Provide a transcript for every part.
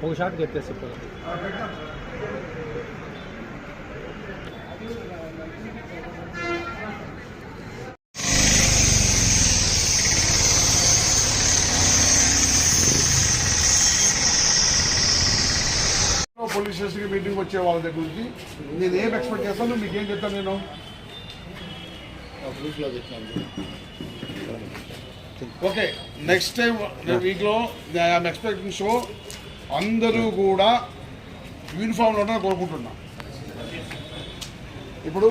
ఒక ఎత్తేసి ఇప్పుడు పోలీస్ స్టేషన్కి మీటింగ్ వచ్చే వాళ్ళ దగ్గర నుంచి. నేను ఏం ఎక్స్పెక్ట్ చేస్తాను? మీకు ఏం చెప్తాను నేను? ఓకే నెక్స్ట్ టైం వీక్లో ఐఎమ్ ఎక్స్పెక్టింగ్ షో అందరూ కూడా యూనిఫామ్లో ఉండాలని కోరుకుంటున్నా. ఇప్పుడు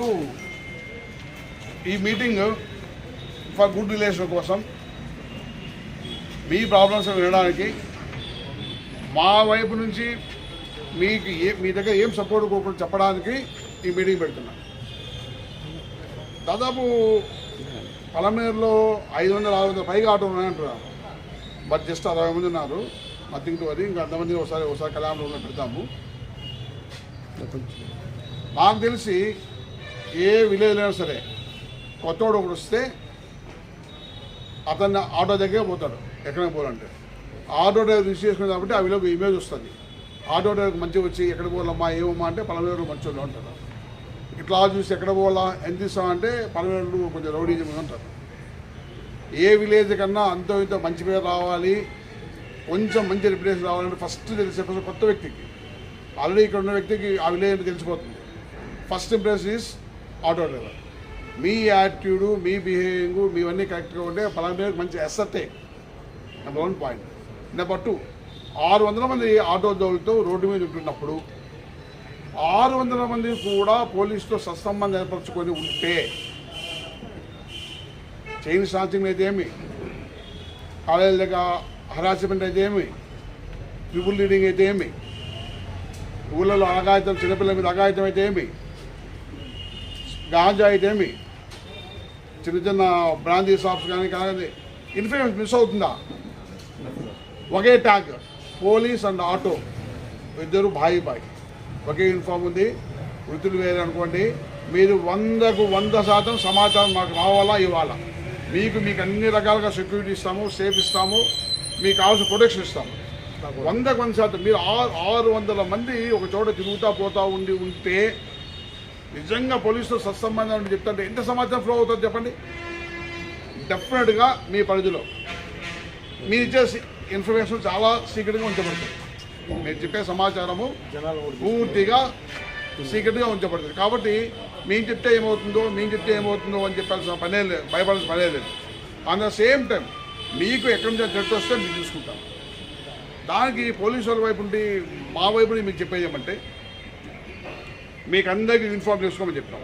ఈ మీటింగ్ ఫర్ గుడ్ రిలేషన్ కోసం మీ ప్రాబ్లమ్స్ వినడానికి మా వైపు నుంచి మీకు ఏ మీ దగ్గర ఏం సపోర్ట్ కోరుకుంటూ చెప్పడానికి ఈ మీటింగ్ పెడుతున్నా. దాదాపు పలమేరులో ఐదు వందల ఆరు వందల పైగా ఆటోలు ఉన్నాయంటారు. బట్ జస్ట్ అరవై మంది ఉన్నారు. నథింగ్ టు అది ఇంకా అంతమంది ఒకసారి ఒకసారి కళ్యాణంలో పెడతాము. నాకు తెలిసి ఏ విలేజ్ అయినా సరే కొత్తవాడు ఒకడు వస్తే అతన్ని ఆటో దగ్గరే పోతాడు. ఎక్కడికి పోవాలంటే. ఆటో డ్రైవర్ రిసీవ్ చేసుకుని కాబట్టి ఆ విలువ ఇమేజ్ వస్తుంది. ఆటో డ్రైవర్కి మంచిగా వచ్చి ఎక్కడికి పోవాలమ్మా ఏమమ్మా అంటే పలమేరు మంచిగా ఉంటారు ఇట్లా చూసి ఎక్కడ పోవాలా? ఎంత ఇస్తామంటే పలమేరు కొంచెం రౌడీజం అంటారు. ఏ విలేజ్ కన్నా అంతో ఇంతో మంచి పేరు రావాలి కొంచెం మంచి రిప్యుటేషన్ రావాలంటే ఫస్ట్ తెలిసే కొత్త వ్యక్తికి. ఆల్రెడీ ఇక్కడ ఉన్న వ్యక్తికి ఆ విలేజ్ తెలిసిపోతుంది. First impress is auto driver me attitude మీ బిహేవింగ్ మీవన్నీ కరెక్ట్గా ఉంటే పలానా మంచి ఎస్సర్టే number one point number two ఆరు వందల మంది ఆటో దోళ్ళతో రోడ్డు మీద ఉంటున్నప్పుడు ఆరు వందల మంది కూడా పోలీసుతో సత్సంబంధం ఏర్పరచుకొని ఉంటే చైన్ స్నాచింగ్ అయితే ఏమి కాలేజీ దగ్గర హరాస్మెంట్ అయితే ఏమి ట్రిపుల్ లీడింగ్ అయితే ఏమి ఊళ్ళలో అగాయితం చిన్నపిల్లల మీద అగాయితం అయితే ఏమి గాంజా అయితే ఏమి చిన్న చిన్న బ్రాందీ షాప్స్ కానీ కానీ ఇన్ఫ్లుయెన్స్ మిస్ అవుతుందా? ఒకే ట్యాగ్ పోలీస్ అండ్ ఆటో ఇద్దరు బాయి బాయ్ ఒకే యూనిఫామ్ ఉంది. వృత్తులు వేరే అనుకోండి. మీరు వందకు వంద శాతం సమాచారం మాకు రావాలా ఇవ్వాలా? మీకు మీకు అన్ని రకాలుగా సెక్యూరిటీ ఇస్తాము సేఫ్ ఇస్తాము మీకు కావాల్సిన ప్రొటెక్షన్ ఇస్తాము. వందకు వంద శాతం. మీరు ఆరు ఆరు వందల మంది ఒక చోట తిరుగుతూ పోతూ ఉండి ఉంటే నిజంగా పోలీసుతో సత్సంబంధం అని చెప్తుంటే ఎంత సమాచారం ఫ్లో అవుతుంది చెప్పండి? డెఫినెట్గా మీ పరిధిలో. మీరు ఇచ్చే ఇన్ఫర్మేషన్ చాలా సీక్రెట్గా ఉంచబడుతుంది. మీరు చెప్పే సమాచారము పూర్తిగా సీక్రెట్గా ఉంచబడుతుంది. కాబట్టి మేము చెప్తే ఏమవుతుందో మేము చెప్తే ఏమవుతుందో అని చెప్పాల్సిన పనే లేదు భయపడాల్సిన పనే లేదు. అన్ ద సేమ్ టైం మీకు ఎక్కడి నుంచి థ్రెట్ వస్తే మీరు చూసుకుంటాం దానికి పోలీసు వాళ్ళ వైపు నుండి మా వైపు నుండి మీకు చెప్పేది ఏమంటే మీకు అందరికీ ఇన్ఫార్మ్ చేసుకోమని చెప్తాం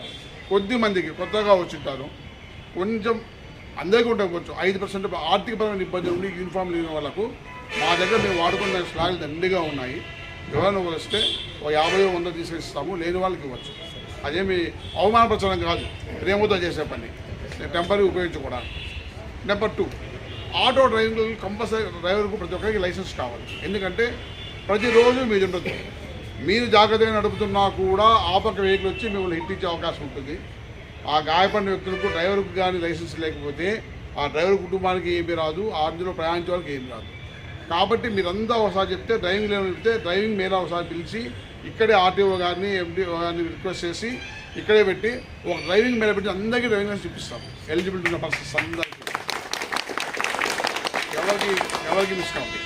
కొద్ది మందికి కొత్తగా వచ్చింటారు. కొంచెం అందరికీ ఉండకపోవచ్చు. ఐదు పర్సెంట్ ఆర్థికపరమైన ఇబ్బంది ఉండి యూనిఫామ్ లేని వాళ్ళకు మా దగ్గర మేము వాడుకున్న స్లాగులు దండిగా ఉన్నాయి. ఎవరైనా వస్తే ఒక యాభై వంద తీసుకొస్తాము లేని వాళ్ళకి ఇవ్వచ్చు. అదేమి అవమానపరచడం కాదు. ప్రేమతో చేసే పని. టెంపరీ ఉపయోగించకూడదు నెంబర్ టూ ఆటో డ్రైవర్లు కంపల్సరీ డ్రైవర్కు ప్రతి ఒక్కరికి లైసెన్స్ కావాలి. ఎందుకంటే ప్రతిరోజు మీరు ఉండదు మీరు జాగ్రత్తగా నడుపుతున్నా కూడా ఆపక వెహికల్ వచ్చి మిమ్మల్ని హిట్ అవకాశం ఉంటుంది. ఆ గాయపడిన వ్యక్తులకు డ్రైవర్కు కానీ లైసెన్స్ లేకపోతే ఆ డ్రైవర్ కుటుంబానికి ఏమీ రాదు. ఆ అందులో ప్రయాణించే వాళ్ళకి ఏమి రాదు. కాబట్టి మీరంతా ఒకసారి చెప్తే డ్రైవింగ్ లేని చెప్తే డ్రైవింగ్ మీద ఒకసారి పిలిచి ఇక్కడే ఆర్టీఓ గారిని ఎండిఓ గారిని రిక్వెస్ట్ చేసి ఇక్కడే పెట్టి ఒక డ్రైవింగ్ మీద పెట్టి అందరికీ డ్రైవింగ్ లైసెన్స్ చూపిస్తాం ఎలిజిబిలిటీ ఉన్న పర్సన్స్ అందరికీ. ఎవరికి ఎవరికి మిస్ కావాలి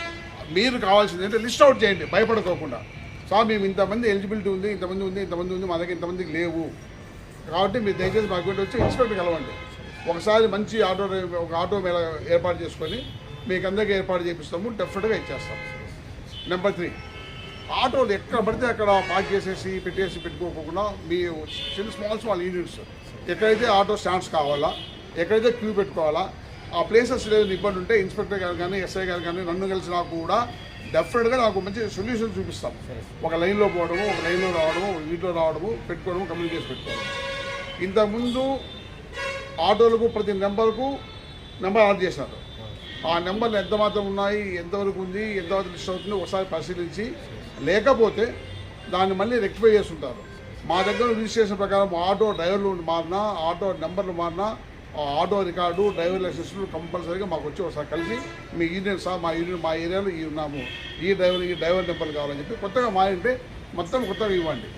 మీరు కావాల్సింది అంటే లిస్ట్ అవుట్ చేయండి భయపడుకోకుండా. సార్ మేము ఇంతమంది ఎలిజిబిలిటీ ఉంది ఇంతమంది ఉంది ఇంతమంది ఉంది మా దగ్గర ఇంతమందికి లేవు. కాబట్టి మీరు దయచేసి మాకు వచ్చి ఇన్స్పెక్టర్ కలవండి. ఒకసారి మంచి ఆటో ఒక ఆటో మేళ ఏర్పాటు చేసుకొని మీకు అందరికీ ఏర్పాటు చేపిస్తాము డెఫినెట్గా ఇచ్చేస్తాం నెంబర్ త్రీ ఆటోలు ఎక్కడ పడితే అక్కడ పార్క్ చేసేసి పెట్టేసి పెట్టుకోకుండా మీ చిన్న స్మాల్ స్మాల్ యూనిట్స్ ఎక్కడైతే ఆటో స్టాండ్స్ కావాలా ఎక్కడైతే క్యూ పెట్టుకోవాలా ఆ ప్లేసెస్ లేదు ఇబ్బంది ఉంటే ఇన్స్పెక్టర్ గారు కానీ ఎస్ఐ గారు కానీ నన్ను కలిసి నాకు కూడా డెఫినెట్గా నాకు మంచి సొల్యూషన్ చూపిస్తాం. ఒక లైన్లో పోవడము ఒక లైన్లో రావడము ఒక వీటిలో రావడము పెట్టుకోవడము కమ్యూనికేషన్ పెట్టుకోవడం ఇంతకుముందు ఆటోలకు ప్రతి నెంబర్కు నెంబర్ ఆర్డర్ చేశారు. ఆ నెంబర్లు ఎంత మాత్రం ఉన్నాయి ఎంతవరకు ఉంది ఎంతవరకు లిస్ట్ అవుతుంది ఒకసారి పరిశీలించి లేకపోతే దాన్ని మళ్ళీ రెక్టిఫై చేస్తుంటారు. మా దగ్గర రిజిస్ట్రేషన్ ప్రకారం ఆటో డ్రైవర్లు మారినా ఆటో నెంబర్లు మారినా ఆ ఆటో రికార్డు డ్రైవర్ లైసెన్స్లు కంపల్సరీగా మాకు వచ్చి ఒకసారి కలిసి మీ యూనియన్ సార్ మా యూనియన్ మా ఏరియాలో ఈ ఉన్నాము. ఈ డ్రైవర్ ఈ డ్రైవర్ నెంబర్లు కావాలని చెప్పి కొత్తగా మారింటే మొత్తం కొత్తగా ఇవ్వండి.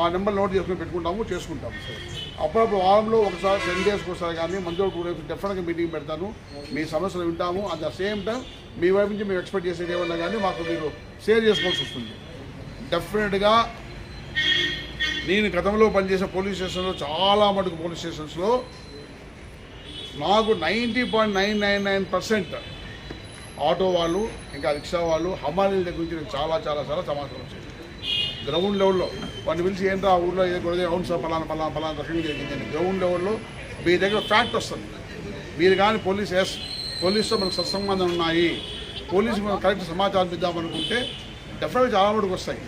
ఆ నెంబర్ నోట్ చేసుకుని పెట్టుకుంటాము చేసుకుంటాము సార్. అప్పుడప్పుడు వారంలో ఒకసారి టెన్ డేస్కి ఒకసారి కానీ మంత్రులు టూ డేస్ డెఫినెట్గా మీటింగ్ పెడతాను. మీ సమస్యలు వింటాము. అట్ ద సేమ్ టైం మీ వైపు నుంచి మేము ఎక్స్పెక్ట్ చేసేది ఏమన్నా కానీ మాకు మీరు షేర్ చేసుకోవాల్సి వస్తుంది. డెఫినెట్గా నేను గతంలో పనిచేసిన పోలీస్ స్టేషన్లో చాలా మటుకు పోలీస్ స్టేషన్స్లో నాకు ninety point nine nine nine percent auto వాళ్ళు ఇంకా రిక్షా వాళ్ళు హమాలీల దగ్గర నుంచి నేను చాలా చాలా చాలా సమాచారం వచ్చింది. గ్రౌండ్ లెవెల్లో వాడిని పిలిచి ఏంటో ఆ ఊళ్ళో ఏదో గొడవ అవును సార్ పలానా పలానా పలానా రకంగా జరిగింది గ్రౌండ్ లెవెల్లో మీ దగ్గర ఫ్యాక్ట్ వస్తుంది. మీరు కానీ పోలీస్ ఎస్ పోలీసుతో మనకు సత్సంబంధం ఉన్నాయి. పోలీసు మనం కరెక్ట్ సమాచారం ఇద్దామనుకుంటే డెఫినెట్గా చాలా వరకు వస్తాయి.